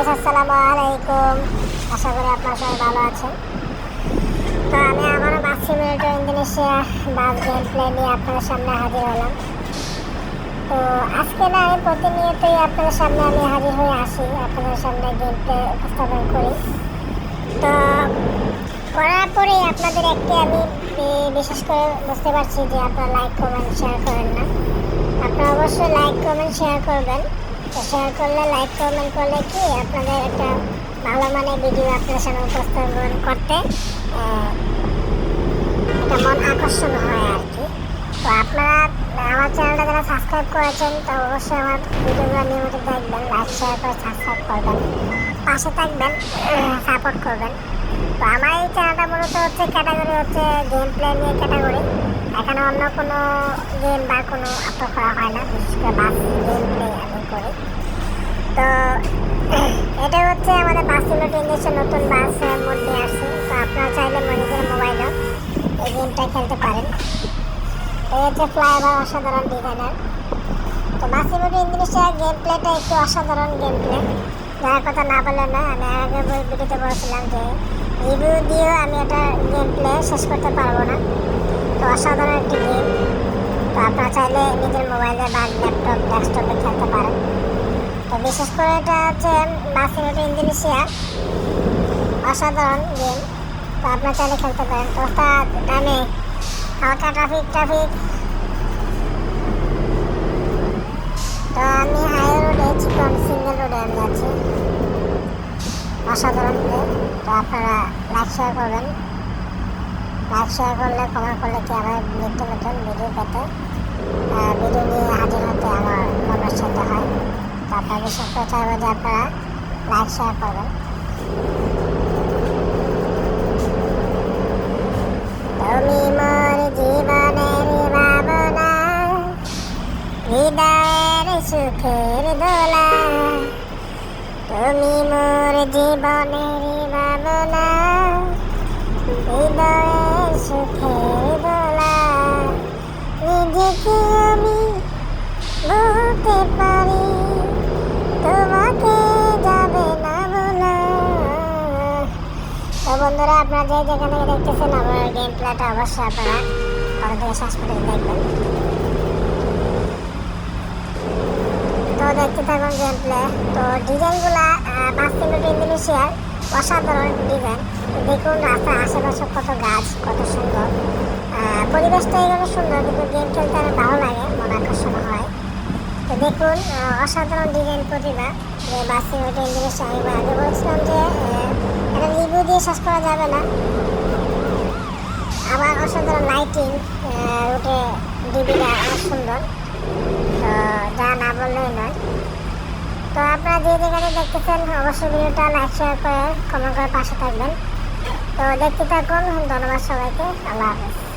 Guys আসসালামু আলাইকুম। আশা করি আপনারা সবাই ভালো আছেন। তো আমি আবারও bus simulator Indonesia bus game play নিয়ে আপনাদের সামনে হাজির হলাম। তো আজকে না আমি প্রতিনিয়তই আপনাদের সামনে আমি হাজির হয়ে আসি, আপনাদের সামনে গেম প্লে উপস্থাপন করি। তো করার পরে আপনাদের একটি আমি বিশেষ করে বুঝতে পারছি যে আপনারা লাইক কমেন্ট শেয়ার করেন না। আপনারা অবশ্যই লাইক কমেন্ট শেয়ার করবেন। শেয়ার করলে লাইক কমেন্ট করলে কি আপনাদের একটা ভালো মানের ভিডিও আপনাদের সামনে উপস্থাপন করতে একটা মন আকর্ষণ হয় আর কি। তো আপনারা আমার চ্যানেলটা যারা সাবস্ক্রাইব করেছেন, তো অবশ্যই আমার ভিডিওগুলো নিয়মিত দেখবেন লাইক শেয়ার করে সাবস্ক্রাইব করবেন, পাশে থাকবেন সাপোর্ট করবেন। তো আমার এই চ্যানেলটা মূলত হচ্ছে ক্যাটাগরি হচ্ছে গেম প্লে নিয়ে ক্যাটাগরি এখানে অন্য কোনো গেম বা কোনো আপলোড করা হয় না, বিশেষ করে বাস গেম প্লে আমি করি তো এটা হচ্ছে বাস সিলেট নতুন বাস মোড নিয়ে আসছে তো আপনারা চাইলে নিজের মোবাইলেও এই গেমটা খেলতে পারেন। এই হচ্ছে ফ্লাইওভার অসাধারণ ডিজাইনার তো বাস সিলেট ইংলিশে গেম প্লেটা একটু অসাধারণ গেম প্লে যার কথা না বললে না, আমি আগে ভিডিওতে বলেছিলাম যে রিভিউ দিয়েও আমি এটা গেম প্লে শেষ করতে পারব না। তো অসাধারণ একটি গেম তো আপনারা চাইলে নিজের মোবাইলে বা ল্যাপটপ ডেস্কটপে খেলতে পারেন। তো বিশেষ করে এটা হচ্ছে বাসিমোটো ইন্দোনেশিয়া। অসাধারণ গেম। তো আপনার চাইলে খেলতে পারেন। তো তার ডানে হালকা ট্রাফিক ট্রাফিক তো আমি হাই রোডে চিকন সিঙ্গেল রোডে আমি আছি। অসাধারণ গেম। তো আপনারা লাইক শেয়ার করবেন। লাইক শেয়ার করলে কমেন্ট করলে কি আমার নিত্য নতুন ভিডিও পেতে? ভিডিও নিয়ে হাজির হতে আমার মনের সাথে হয় তো আপনারা সুখের দোলা। তুমি মোর জীবনের বন্ধুরা, আপনারা যে যেখানে দেখতেছেন আমার গেম প্লেটা অবশ্যই আপনারা পরে থেকে শেষ পর্যন্ত দেখবেন। তো দেখতে থাকুন গেম প্লে তো ডিজাইনগুলা বাস্তিনোট ইন্দোনেশিয়ার, অসাধারণ ডিজাইন। দেখুন, রাস্তার আশেপাশে কত গাছ, কত সুন্দর। পরিবেশটা এখানে সুন্দর, কিন্তু গেম খেলতে অনেক ভালো লাগে, মন আকর্ষণ হয়। তো দেখুন অসাধারণ ডিজাইন প্রতিভা যে বাস্তিনোট ইন্দোনেশিয়া আমি আগে বলছিলাম যে শেষ করা যাবে না। আবার অসাধারণ লাইটিং রুটে ডিবিটা অনেক সুন্দর। তো যা না বললেই নয়। তো আপনারা যে যেখানে দেখতেছেন, অবশ্যই ভিডিওটা লাইক শেয়ার করে কমেন্ট করে পাশে থাকবেন। তো দেখতে থাকুন, ধন্যবাদ সবাইকে। আল্লাহ হাফেজ।